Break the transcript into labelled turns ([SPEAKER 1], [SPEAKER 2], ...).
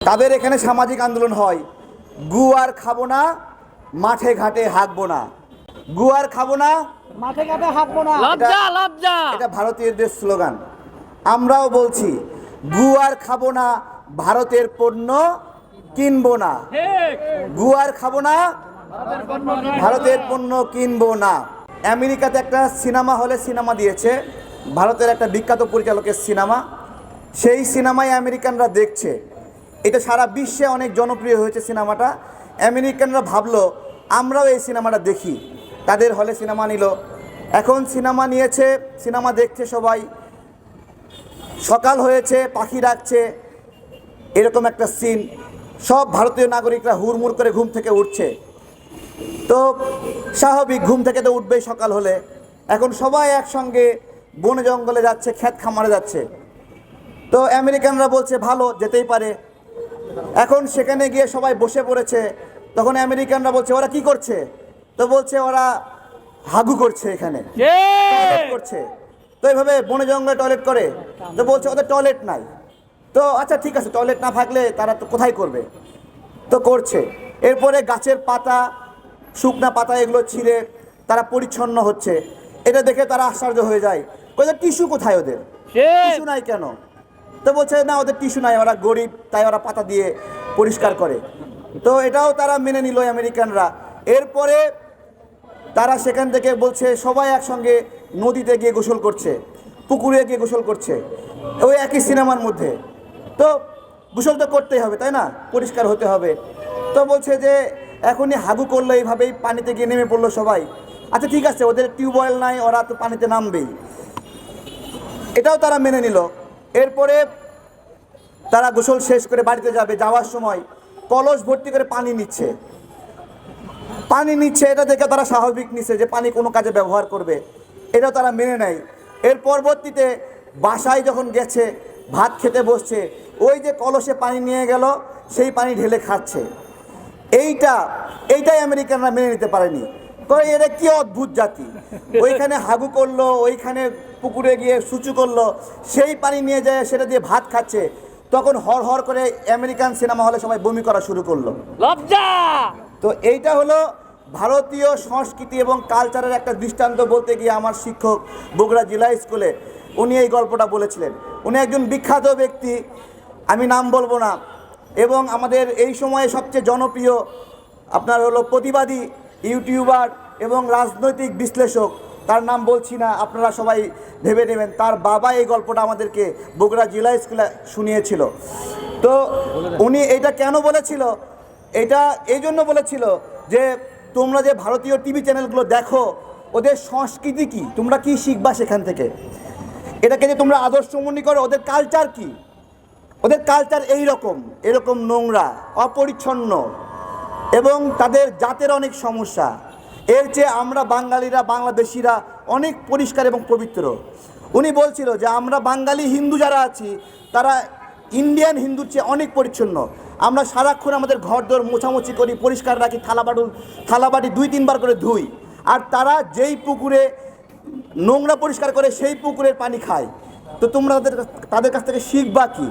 [SPEAKER 1] তাদের এখানে সামাজিক আন্দোলন হয়। গু আর খাব না মাঠে ঘাটে হাঁকবো না। গু আর খাব না
[SPEAKER 2] মাঠে ঘাটে হাঁটবো না।
[SPEAKER 3] লজ্জা লজ্জা।
[SPEAKER 1] এটা ভারতীয়দের স্লোগান। আমরাও বলছি গু আর খাব না ভারতের পণ্য কিনবো না। গু আর খাব না ভারতের পণ্য কিনবো না। আমেরিকাতে একটা সিনেমা হলে সিনেমা দিয়েছে। ভারতের একটা বিখ্যাত পরিচালকের সিনেমা। সেই সিনেমায় আমেরিকানরা দেখছে। এটা সারা বিশ্বে অনেক জনপ্রিয় হয়েছে সিনেমাটা। আমেরিকানরা ভাবলো, আমরাও এই সিনেমাটা দেখি। তাদের হলে সিনেমা নিল। এখন সিনেমা নিয়েছে, সিনেমা দেখছে সবাই। সকাল হয়েছে, পাখি ডাকছে, এরকম একটা সিন সব ভারতীয় নাগরিকরা হুড়মুড় করে ঘুম থেকে উঠছে। তো স্বাভাবিক, ঘুম থেকে তো উঠবেই সকাল হলে। এখন সবাই একসঙ্গে বনে জঙ্গলে যাচ্ছে, ক্ষেত খামারে যাচ্ছে। তো আমেরিকানরা বলছে, ভালো, যেতেই পারে। এখন সেখানে গিয়ে সবাই বসে পড়েছে। তখন আমেরিকানরা বলছে ওরা কি করছে? তো বলছে ওরা হাগু করছে এখানে। করছে। তো এইভাবে বনে জঙ্গলে টয়লেট করে। তো বলছে ওদের টয়লেট নাই। তো আচ্ছা ঠিক আছে টয়লেট না থাকলে তারা তো কোথায় করবে? তো করছে। এরপরে গাছের পাতা শুকনা পাতা এগুলো ছিঁড়ে তারা পরিচ্ছন্ন হচ্ছে। এটা দেখে তারা আশ্চর্য হয়ে যায়। ওদের টিস্যু কোথায় ওদের? টিস্যু নাই কেন? তো বলছে, না, ওদের টিস্যু নাই, ওরা গরিব, তাই ওরা পাতা দিয়ে পরিষ্কার করে। তো এটাও তারা মেনে নিল আমেরিকানরা। এরপরে তারা সেখান থেকে বলছে, সবাই একসঙ্গে নদীতে গিয়ে গোসল করছে, পুকুরে গিয়ে গোসল করছে, ওই একই সিনেমার মধ্যে। তো গোসল তো করতেই হবে, তাই না? পরিষ্কার হতে হবে। তো বলছে যে, এখনই হাগু করল, এইভাবেই পানিতে গিয়ে নেমে পড়ল সবাই। আচ্ছা ঠিক আছে, ওদের টিউবওয়েল নাই, ওরা তো পানিতে নামবেই। এটাও তারা মেনে নিল। এরপরে তারা গোসল শেষ করে বাড়িতে যাবে, যাওয়ার সময় কলস ভর্তি করে পানি নিচ্ছে। পানি নিচ্ছে, এটা দেখে তারা স্বাভাবিক নিচ্ছে যে পানি কোনো কাজে ব্যবহার করবে। এটা তারা মেনে নেয়। এর পরবর্তীতে বাসায় যখন গেছে, ভাত খেতে বসছে, ওই যে কলসে পানি নিয়ে গেল, সেই পানি ঢেলে খাচ্ছে। এইটা, এইটাই আমেরিকানরা মেনে নিতে পারেনি। তো এরা কি অদ্ভুত জাতি? ওইখানে হাগু করল, ওইখানে পুকুরে গিয়ে সুচু করল সেই পানি নিয়ে যায় সেটা দিয়ে ভাত খাচ্ছে। তখন হর হর করে আমেরিকান সিনেমা হলে সবাই বমি করা শুরু করল।
[SPEAKER 3] লজ্জা!
[SPEAKER 1] তো এইটা হলো ভারতীয় সংস্কৃতি এবং কালচারের একটা দৃষ্টান্ত বলতে গিয়ে আমার শিক্ষক বগুড়া জেলা স্কুলে উনি এই গল্পটা বলেছিলেন। উনি একজন বিখ্যাত ব্যক্তি আমি নাম বলব না এবং আমাদের এই সময়ে সবচেয়ে জনপ্রিয় আপনার হলো প্রতিবাদী ইউটিউবার এবং রাজনৈতিক বিশ্লেষক তার নাম বলছি না, আপনারা সবাই ভেবে নেবেন, তার বাবা এই গল্পটা আমাদেরকে বগুড়া জেলা স্কুলে শুনিয়েছিল। তো উনি এটা কেন বলেছিল? এটা এই জন্য বলেছিল যে, তোমরা যে ভারতীয় টিভি চ্যানেলগুলো দেখো, ওদের সংস্কৃতি কি? তোমরা কি শিখবা সেখান থেকে? এটাকে যে তোমরা আদর্শ মনে করো, ওদের কালচার কি? ওদের কালচার এই রকম এরকম নোংরা, অপরিচ্ছন্ন, এবং তাদের জাতের অনেক সমস্যা। এর চেয়ে আমরা বাঙালিরা, বাংলাদেশিরা অনেক পরিষ্কার এবং পবিত্র। উনি বলছিল যে, আমরা বাঙালি হিন্দু যারা আছি, তারা ইন্ডিয়ান হিন্দুর চেয়ে অনেক পরিচ্ছন্ন। আমরা সারাক্ষণ আমাদের ঘর দর মোছামুছি করি, পরিষ্কার রাখি থালাবাটুল থালাবাটি দুই, তিনবার করে ধুই। আর তারা যেই পুকুরে নোংরা পরিষ্কার করে, সেই পুকুরের পানি খায়। তো তোমরা তাদের তাদের কাছ থেকে শিখবা কি?